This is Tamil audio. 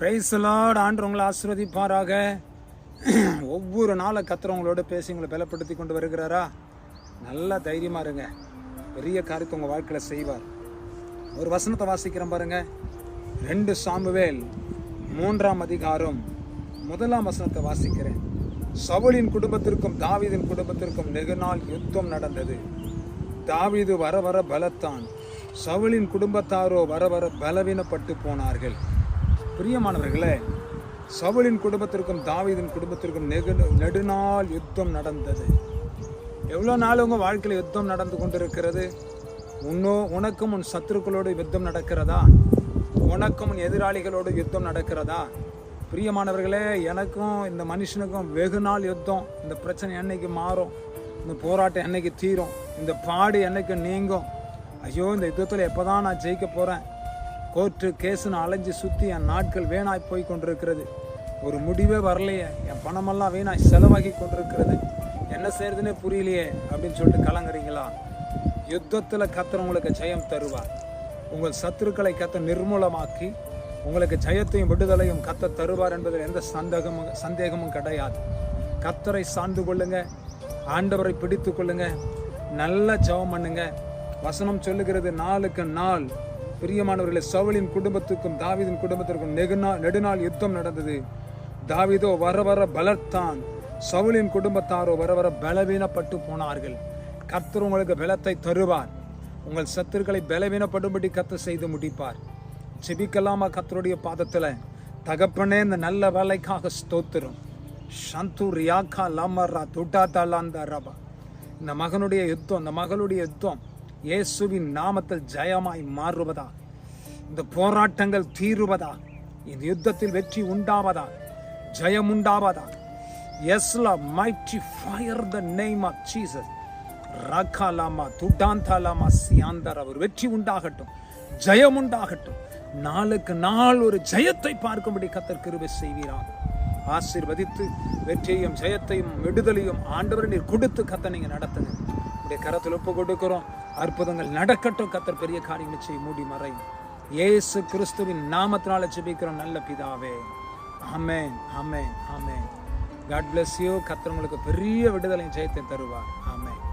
பிரைஸ்லாட் ஆண்டு உங்களை ஆசிர்வதிப்பாராக. ஒவ்வொரு நாளை கத்துறவங்களோட பேசி உங்களை பலப்படுத்தி கொண்டு வருகிறாரா? நல்லா தைரியமாக இருங்க. பெரிய காரியத்தை உங்கள் வாழ்க்கையில் செய்வார். ஒரு வசனத்தை வாசிக்கிறேன் பாருங்க. ரெண்டு சாமுவேல் மூன்றாம் அதிகாரம் முதலாம் வசனத்தை வாசிக்கிறேன். சவுலின் குடும்பத்திற்கும் தாவீதின் குடும்பத்திற்கும் நெகுநாள் யுத்தம் நடந்தது. தாவீது வர வர பலத்தான். சவுலின் குடும்பத்தாரோ வர வர பலவீனப்பட்டு போனார்கள். பிரியமானவர்களே சவுலின் குடும்பத்திற்கும் தாவீதின் குடும்பத்திற்கும் நெகு நெடுநாள் யுத்தம் நடந்தது. எவ்வளோ நாள் உங்கள் வாழ்க்கையில் யுத்தம் நடந்து கொண்டிருக்கிறது? உன்னோ உனக்கும் உன் சத்துருக்களோடு யுத்தம் நடக்கிறதா? உனக்கும் உன் எதிராளிகளோடு யுத்தம் நடக்கிறதா? பிரியமானவர்களே எனக்கும் இந்த மனுஷனுக்கும் வெகு நாள் யுத்தம். இந்த பிரச்சனை என்னைக்கு மாறும்? இந்த போராட்டம் என்னைக்கு தீரும்? இந்த பாடு என்னைக்கு நீங்கும்? ஐயோ இந்த யுத்தத்தில் எப்போ தான் நான் ஜெயிக்க போகிறேன் கோர்ட்டு கேஸுன்னு அலைஞ்சு சுற்றி என் நாட்கள் வீணாய் போய் கொண்டிருக்கிறது. ஒரு முடிவே வரலையே. என் பணமெல்லாம் வீணாய் செலவாகி கொண்டிருக்கிறது. என்ன செய்யறதுன்னே புரியலையே அப்படின்னு சொல்லிட்டு கலங்குறீங்களா? யுத்தத்தில் கத்தர் உங்களுக்கு ஜெயம் தருவார். உங்கள் சத்துருக்களை கத்த நிர்மூலமாக்கி உங்களுக்கு ஜெயத்தையும் விடுதலையும் கத்த தருவார் என்பதில் எந்த சந்தேகமும் சந்தேகமும் கிடையாது. கத்தரை சார்ந்து கொள்ளுங்க. ஆண்டவரை பிடித்து கொள்ளுங்க. நல்ல ஜெபம் பண்ணுங்க. வசனம் சொல்லுகிறது நாளுக்கு நாள் பிரியமானவர்களே சவுலின் குடும்பத்துக்கும் தாவிதின் குடும்பத்திற்கும் நெகுநா நெடுநாள் யுத்தம் நடந்தது. தாவிதோ வர வர பலத்தான். சவுலின் குடும்பத்தாரோ வர வர பலவீனப்பட்டு போனார்கள். கர்த்தர் உங்களுக்கு பலத்தை தருவார். உங்கள் சத்துருக்களை பலவீனப்படும்படி கத்த செய்து முடிப்பார். செபிக்கலாமா கத்தருடைய பாதத்தில்? தகப்பனே இந்த நல்ல வேலைக்காக ஸ்தோத்திரம். சந்து ரியாக்கா லாமர்ரா துட்டா தாலாந்த ரபா. இந்த மகனுடைய யுத்தம் இந்த மகளுடைய யுத்தம் இயேசுவின் நாமத்தில் ஜெயமாய் மாறுவதா? இந்த போராட்டங்கள் தீருவதா? இந்த யுத்தத்தில் வெற்றி உண்டாவதா? ஜெயம் உண்டாவதா? எஸ்லா mighty fire the name of Jesus ரகாலாமா துட்டாந்தாலாமா சியாந்தர் அவர் வெற்றி உண்டாகட்டும் ஜெயம் உண்டாகட்டும். நாளுக்கு நாள் ஒரு ஜெயத்தை பார்க்கும்படி கத்தர் கிருபை செய்வீராக. ஆசிர்வதித்து வெற்றியையும் ஜெயத்தையும் விடுதலையும் ஆண்டவர் நீர் கொடுத்து கத்தை நீங்கள் நடத்துங்க. உடைய கரத்தில் ஒப்பு கொடுக்கிறோம் அற்புதங்கள் நடக்கட்டும் கத்தர் பெரிய காரியங்களை செய்ய மூடி மறையும் இயேசு கிறிஸ்துவின் நாமத்தினால ஜெபிக்கிறோம் நல்ல பிதாவே. ஆமென் ஆமென் ஆமென். காட் பிளஸ் யூ கத்தர் உங்களுக்கு பெரிய விடுதலையும் ஜெயத்தை தருவார். ஆமென்.